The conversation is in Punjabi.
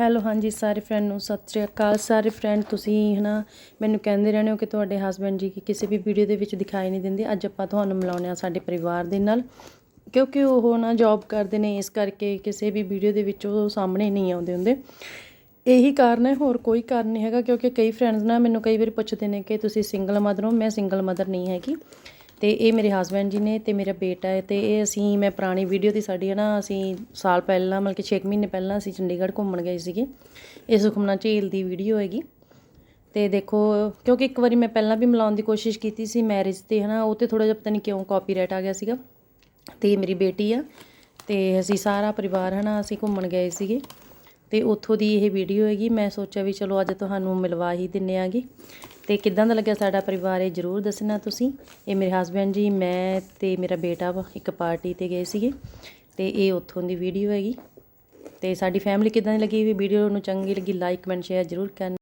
ਹੈਲੋ ਹਾਂਜੀ, ਸਾਰੇ ਫਰੈਂਡ ਨੂੰ ਸਤਿ ਸ਼੍ਰੀ ਅਕਾਲ। ਸਾਰੇ ਫਰੈਂਡ ਤੁਸੀਂ ਹਨਾ, ਮੈਨੂੰ ਕਹਿੰਦੇ ਰਹਿੰਦੇ ਹੋ ਕਿ ਤੁਹਾਡੇ ਹਸਬੰਡ ਜੀ ਕਿ ਕਿਸੇ ਵੀ ਵੀਡੀਓ ਦੇ ਵਿੱਚ ਦਿਖਾਈ ਨਹੀਂ ਦਿੰਦੇ। ਅੱਜ ਆਪਾਂ ਤੁਹਾਨੂੰ ਮਿਲਾਉਂਦੇ ਆ ਸਾਡੇ ਪਰਿਵਾਰ ਦੇ ਨਾਲ। ਕਿਉਂਕਿ ਉਹ ਨਾ ਜੌਬ ਕਰਦੇ ਨੇ, ਇਸ ਕਰਕੇ ਕਿਸੇ ਵੀ ਵੀਡੀਓ ਦੇ ਵਿੱਚ ਉਹ ਸਾਹਮਣੇ ਨਹੀਂ ਆਉਂਦੇ ਹੁੰਦੇ। ਇਹੀ ਕਾਰਨ ਹੈ, ਹੋਰ ਕੋਈ ਕਾਰਨ ਨਹੀਂ ਹੈਗਾ, ਕਿਉਂਕਿ ਕਈ ਫਰੈਂਡਸ ਨਾ ਮੈਨੂੰ ਕਈ ਵਾਰ ਪੁੱਛਦੇ ਨੇ ਕਿ ਤੁਸੀਂ ਸਿੰਗਲ ਮਦਰ ਹੋ। ਮੈਂ ਸਿੰਗਲ ਮਦਰ ਨਹੀਂ ਹੈਗੀ। ਅਤੇ ਇਹ ਮੇਰੇ ਹਸਬੈਂਡ ਜੀ ਨੇ ਅਤੇ ਮੇਰਾ ਬੇਟਾ ਹੈ ਅਤੇ ਇਹ ਅਸੀਂ, ਮੈਂ ਪੁਰਾਣੀ ਵੀਡੀਓ ਦੀ ਸਾਡੀ ਹੈ ਨਾ, ਅਸੀਂ ਸਾਲ ਪਹਿਲਾਂ, ਮਤਲਬ ਕਿ ਛੇ ਕੁ ਮਹੀਨੇ ਪਹਿਲਾਂ ਅਸੀਂ ਚੰਡੀਗੜ੍ਹ ਘੁੰਮਣ ਗਏ ਸੀਗੇ। ਇਹ ਸੁਖਮਨਾ ਝੀਲ ਦੀ ਵੀਡੀਓ ਹੈਗੀ। ਤੇ ਦੇਖੋ, ਕਿਉਂਕਿ ਇੱਕ ਵਾਰੀ ਮੈਂ ਪਹਿਲਾਂ ਵੀ ਮਿਲਾਉਣ ਦੀ ਕੋਸ਼ਿਸ਼ ਕੀਤੀ ਸੀ ਮੈਰਿਜ ਤੇ, ਹਨਾ, ਉਹ ਤੇ ਥੋੜਾ ਜਿਹਾ ਪਤਾ ਨਹੀਂ ਕਿਉਂ ਕਾਪੀਰਾਈਟ ਆ ਗਿਆ ਸੀਗਾ। ਤੇ ਮੇਰੀ ਬੇਟੀ ਆ ਤੇ ਅਸੀਂ ਸਾਰਾ ਪਰਿਵਾਰ, ਹਨਾ, ਅਸੀਂ ਘੁੰਮਣ ਗਏ ਸੀਗੇ। ਤੇ ਉੱਥੋਂ ਦੀ ਇਹ ਵੀਡੀਓ ਹੈਗੀ, ਮੈਂ ਸੋਚਿਆ ਵੀ ਚਲੋ ਅੱਜ ਤੁਹਾਨੂੰ ਮਿਲਵਾ ਹੀ ਦਿੰਨੇ ਆਗੇ। ਤੇ ਕਿੱਦਾਂ ਦਾ ਲੱਗਿਆ ਸਾਡਾ ਪਰਿਵਾਰ, ਇਹ ਜਰੂਰ ਦੱਸਣਾ ਤੁਸੀਂ। ਇਹ ਮੇਰੇ ਹਸਬੰਡ ਜੀ, ਮੈਂ ਤੇ ਮੇਰਾ ਬੇਟਾ ਵਾ, ਇੱਕ ਪਾਰਟੀ ਤੇ ਗਏ ਸੀਗੇ। ਤੇ ਇਹ ਉੱਥੋਂ ਦੀ ਵੀਡੀਓ ਹੈਗੀ। ਤੇ ਸਾਡੀ ਫੈਮਿਲੀ ਕਿੱਦਾਂ ਦੀ ਲੱਗੀ? ਵੀ ਵੀਡੀਓ ਨੂੰ ਚੰਗੀ ਲੱਗੀ ਲਾਈਕ ਕਮੈਂਟ ਸ਼ੇਅਰ ਜਰੂਰ ਕਰਨਾ।